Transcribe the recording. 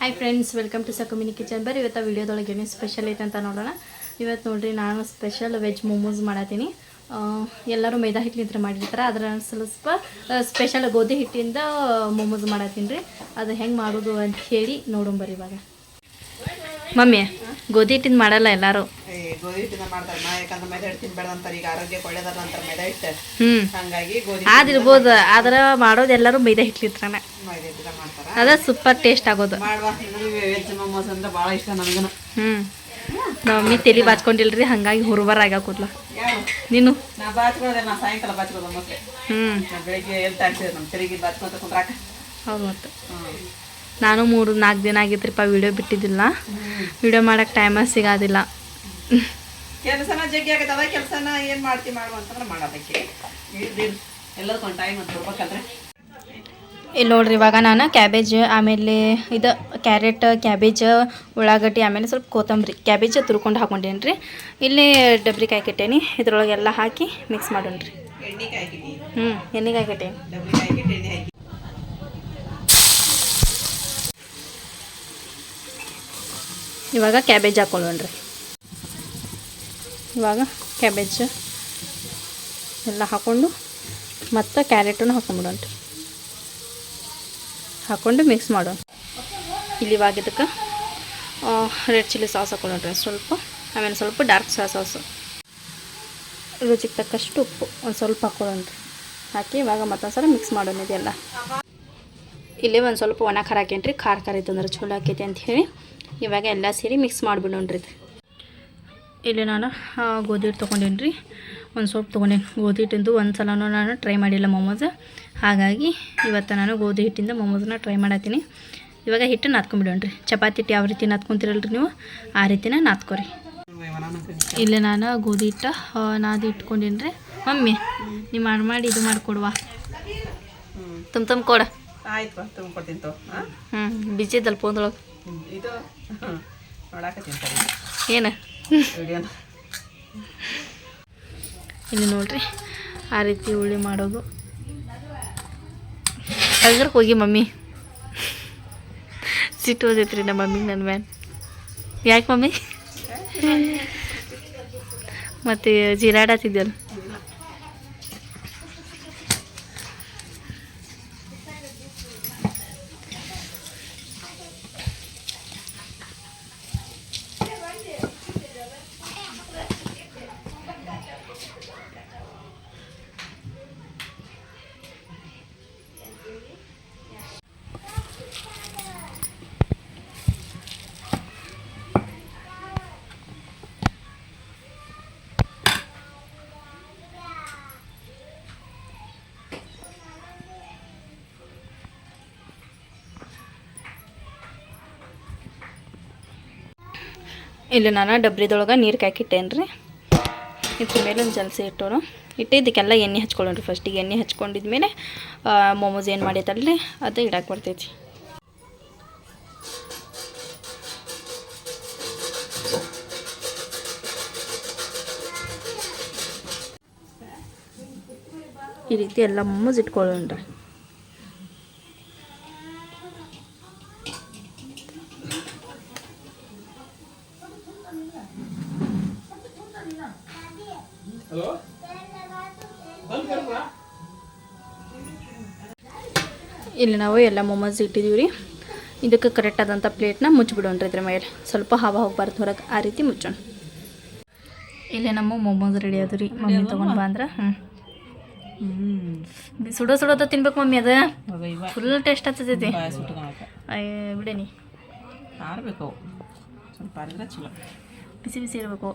Hi friends welcome to Sakumini kitchen ಬರ್ ಇವತ್ತು ವಿಡಿಯೋದೊಳಗೆ ಏನು ಸ್ಪೆಷಲ್ ಐತೆ ಅಂತ ನೋಡೋಣ. ಇವತ್ತು ನೋಡಿರಿ, ನಾನು ಸ್ಪೆಷಲ್ ವೆಜ್ ಮೋಮೋಸ್ ಮಾಡತ್ತೀನಿ ಎಲ್ಲರೂ ಮೈದಾ ಹಿಟ್ಟಿನಿಂದ ಮಾಡಿರ್ತಾರೆ. ಅದರ ಸ್ವಲ್ಪ ಸ್ಪೆಷಲ್ ಗೋಧಿ ಹಿಟ್ಟಿಂದ ಮೋಮೋಸ್ ಮಾಡತ್ತೀನಿ ರೀ ಅದು ಹೆಂಗೆ ಮಾಡೋದು ಅಂತ ಹೇಳಿ ನೋಡೋಣ ಇವಾಗ. ಮಮ್ಮಿ ಗೋಧಿ ಹಿಟ್ಟಿಂದ ಮಾಡಲ್ಲ ಎಲ್ಲಾರು. ಗೋಧಿ ಹಿಟ್ಟಿಂದ ಮಾಡ್ತಾರೆ ನಾ ಯಾಕಂದ್ರೆ ಮೈದಾ ಹಿಟ್ಟು ತಿನ್ಬೇಡ ಅಂತಾರೆ ಈಗ ಆರೋಗ್ಯಕ್ಕೆ ಒಳ್ಳೇದಲ್ಲ ಅಂತಾರೆ ಮೈದಾ ಹಿಟ್ಟು. ಹ್ಞೂ ಹಂಗಾಗಿ ಗೋಧಿ ಆದಿರ್ಬೋದು ಆದ್ರೆ ಮಾಡೋದು ಎಲ್ಲರೂ ಮೈದಾ ಹಿಟ್ಲಿತ್ರನ ಮೈದಾ ಹಿಟ್ಟಿಂದ ಮಾಡ್ತಾರ. ಅದ ಸೂಪರ್ ಟೇಸ್ಟ್ ಆಗೋದು. ಮಾಡುವ ನನಗೆ ವೆಜ್ ಮೊಮೋಸ್ ಅಂದ್ರೆ ಭಾಳ ಇಷ್ಟ ನನಗೂ ಹ್ಞೂ ಮಮ್ಮಿ ತಲೆ ಬಾಚ್ಕೊಂಡಿಲ್ರಿ ಹಂಗಾಗಿ ಹುರುಬರ ಆಗ ಕೂದ್ಲ ನೀನು? ನಾ ಬಾಚ್ಕೊಳ್ಳೋದೆ ನಾ ಸಾಯಂಕಾಲ ಬಾಚ್ಕೊಳ್ಳೋದು ಮೊಸಳೆ ಹ್ಞೂ ನಾ ಬೆಳಿಗ್ಗೆ ಎಲ್ಲಿ ತಾಡ್ಸಿದೆ ನಮ್ಮ ತೆರಿಗೆ ಬಾಚ್ಕೊಂತ ಕುಂದ್ರಾಕ. ಹೌದು ಮತ್ತು. ಹ್ಞೂ ನಾನು ಮೂರು ನಾಲ್ಕು ದಿನ ಆಗಿದ್ರಿಪ್ಪ ವಿಡಿಯೋ ಬಿಟ್ಟಿದ್ದಿಲ್ಲ. ವಿಡಿಯೋ ಮಾಡೋಕ್ಕೆ ಟೈಮ ಸಿಗೋದಿಲ್ಲ. ಕೆಲಸನ ಜಗ್ಗಿ ಕೆಲಸನ ಏನು ಮಾಡ್ತಿ ಮಾಡುವ ಅಂತಂದ್ರೆ ಮಾಡೋದಕ್ಕೆ. ಎಲ್ಲದಕ್ಕೊಂದು ಟೈಮ್ ಅಂತ ಇಲ್ಲಿ ನೋಡ್ರಿ ಇವಾಗ ನಾನು ಕ್ಯಾಬೇಜ್ ಆಮೇಲೆ ಇದು ಕ್ಯಾರೆಟ್ ಕ್ಯಾಬೇಜ್ ಉಳ್ಳಾಗಡ್ಡಿ ಆಮೇಲೆ ಸ್ವಲ್ಪ ಕೊತ್ತಂಬರಿ. ಕ್ಯಾಬೇಜ್ ತುರ್ಕೊಂಡು ಹಾಕೊಂಡೇನಿ ರೀ ಇಲ್ಲಿ ಡಬ್ರಿ ಕಾಯ್ಕಿಟ್ಟೇನಿ ಇದ್ರೊಳಗೆಲ್ಲ ಹಾಕಿ ಮಿಕ್ಸ್ ಮಾಡೋಣ್ರಿ. ಎಣ್ಣೆ ಕಾಯ್ಕಿನಿ ಹ್ಞೂ ಎಣ್ಣೆಗೆ ಹಾಕಿಟ್ಟೇನಿ ಡಬ್ಲಿ ಕಾಯ್ಕಿಟ್ಟು ಎಣ್ಣೆ ಹಾಕಿ ಇವಾಗ ಕ್ಯಾಬೇಜ್ ಹಾಕೊಳ್ಳೋಣ್ರಿ ಇವಾಗ ಕ್ಯಾಬೇಜ್ ಎಲ್ಲ ಹಾಕ್ಕೊಂಡು ಮತ್ತು ಕ್ಯಾರೆಟನ್ನು ಹಾಕೊಂಡ್ಬಿಡೋಣ್ರಿ ಹಾಕ್ಕೊಂಡು ಮಿಕ್ಸ್ ಮಾಡೋಣ. ಇಲ್ಲಿ ಇವಾಗ ಇದಕ್ಕೆ ರೆಡ್ ಚಿಲ್ಲಿ ಸಾಸ್ ಹಾಕೊಳ್ಳೋಣ್ರಿ ಸ್ವಲ್ಪ, ಆಮೇಲೆ ಸ್ವಲ್ಪ ಡಾರ್ಕ್ ಸಾಸ್ ಸಾಸು ರುಚಿಗೆ ತಕ್ಕಷ್ಟು ಉಪ್ಪು ಒಂದು ಸ್ವಲ್ಪ ಹಾಕೊಳ್ಳೋಣ್ರಿ ಹಾಕಿ ಇವಾಗ ಮತ್ತೊಂದು ಸಲ ಮಿಕ್ಸ್ ಮಾಡೋಣ ಇದೆಲ್ಲ. ಇಲ್ಲಿ ಒಂದು ಸ್ವಲ್ಪ ಒಣ ಖಾರ ಹಾಕೇನ್ರಿ ಖಾರ ಖಾರ ಇತ್ತಂದ್ರೆ ಚಲೋ ಆಕೈತಿ ಹೇಳಿ ಇವಾಗ ಎಲ್ಲ ಸೇರಿ ಮಿಕ್ಸ್ ಮಾಡಿಬಿಡೋಣ್ರಿ. ಇಲ್ಲಿ ನಾನು ಗೋಧಿ ಹಿಟ್ಟು ತೊಗೊಂಡೇನಿ ರೀ ಒಂದು ಸ್ವಲ್ಪ ತೊಗೊಂಡೇನಿ ಗೋಧಿ ಹಿಟ್ಟಿಂದು ಒಂದು ಸಲನೂ ನಾನು ಟ್ರೈ ಮಾಡಿಲ್ಲ ಮೊಮೋಸ್ ಹಾಗಾಗಿ ಇವತ್ತು ನಾನು ಗೋಧಿ ಹಿಟ್ಟಿಂದ ಮೊಮೋಸ್ನ ಟ್ರೈ ಮಾಡತ್ತೀನಿ. ಇವಾಗ ಹಿಟ್ಟು ನಾದ್ಕೊಂಬಿಡೋಣ್ರಿ ಚಪಾತಿ ಹಿಟ್ಟು ಯಾವ ರೀತಿ ನಾದ್ಕೊಂತೀರಲ್ರಿ ನೀವು? ಆ ರೀತಿನ ನಾದ್ಕೊರಿ. ಇಲ್ಲಿ ನಾನು ಗೋಧಿ ಹಿಟ್ಟು ನಾದಿ ಇಟ್ಕೊಂಡೇನಿ ರೀ ಮಮ್ಮಿ ನೀವು ಮಾಡಿ ಮಾಡಿ ಇದು ಮಾಡಿಕೊಡುವ. ತುಮ್ ತುಮ್ ಕೊಡ. ಆಯ್ತು ತುಂಬ್ಕೊಡ್ತೀನಿ ತೋ ಹಾಂ ಹ್ಞೂ ಬಿಜಿದಲ್ಲ ಫೋನ್ದೊಳಗೆ ಇದು ನೋಡಾಕತ್ತೀನಿ ತಡಿ ಏನು? ಇಲ್ಲಿ ನೋಡ್ರಿ ಆ ರೀತಿ ಉಳ್ಳಿ ಮಾಡೋದು. ಅದ್ರ ಹೋಗಿ ಮಮ್ಮಿ. ಸಿಟ್ಟು ಓದೈತ್ರಿ ನಮ್ಮ ಮಮ್ಮಿಗೆ ನನ್ನ ಮ್ಯಾನ್ ಯಾಕೆ ಮಮ್ಮಿ? ಮತ್ತು ಜೀರಾಡತ್ತಿದ್ದಲ್ಲ ಇಲ್ಲಿ ನಾನು ಡಬ್ರಿದೊಳಗೆ ನೀರು ಕಾಕಿಟ್ಟೇನು ರೀ ಇದ್ರ ಮೇಲೆ ಒಂದು ಜಲಸಿ ಇಟ್ಟೋನು ಇಟ್ಟು ಇದಕ್ಕೆಲ್ಲ ಎಣ್ಣೆ ಹಚ್ಕೊಳ್ಳೋಣ ಫಸ್ಟಿಗೆ ಎಣ್ಣೆ ಹಚ್ಕೊಂಡಿದ್ಮೇಲೆ ಮೊಮೋಸ್ ಏನು ಮಾಡೈತಲ್ರಿ ಅದು ಇಡಕ್ಕೆ ಬರ್ತೈತಿ. ಈ ರೀತಿ ಎಲ್ಲ ಮೊಮೋಸ್ ಇಟ್ಕೊಳ್ಳೋಣ ರೀ ಇಲ್ಲಿ ನಾವು ಎಲ್ಲ ಮೊಮೋಸ್ ಇಟ್ಟಿದ್ದೀವಿ ರೀ. ಇದಕ್ಕೆ ಕರೆಕ್ಟ್ ಆದಂಥ ಪ್ಲೇಟ್ನ ಮುಚ್ಚಿಬಿಡೋಣ್ರಿ ಇದ್ರ ಮೇಲೆ. ಸ್ವಲ್ಪ ಹವಾ ಹೋಗ್ಬಾರ್ದು ಹೊರಗೆ. ಆ ರೀತಿ ಮುಚ್ಚೋಣ. ಇಲ್ಲಿ ನಮ್ಮ ಮೊಮೋಸ್ ರೆಡಿ ಆದ್ರಿ ರೀ. ಮಮ್ಮಿ ತೊಗೊಂಡು ಬಂದ್ರೆ ಹ್ಞೂ ಸುಡೋ ಸುಡೋದ ತಿನ್ಬೇಕು ಮಮ್ಮಿ ಅದ. ಫುಲ್ ಟೇಸ್ಟ್ ಆಗ್ತೈತಿ ಬಿಡೇನಿ. ಆರ್ಬೇಕು ಸ್ವಲ್ಪ ಸ್ವಲ್ಪ 別々選ぶ子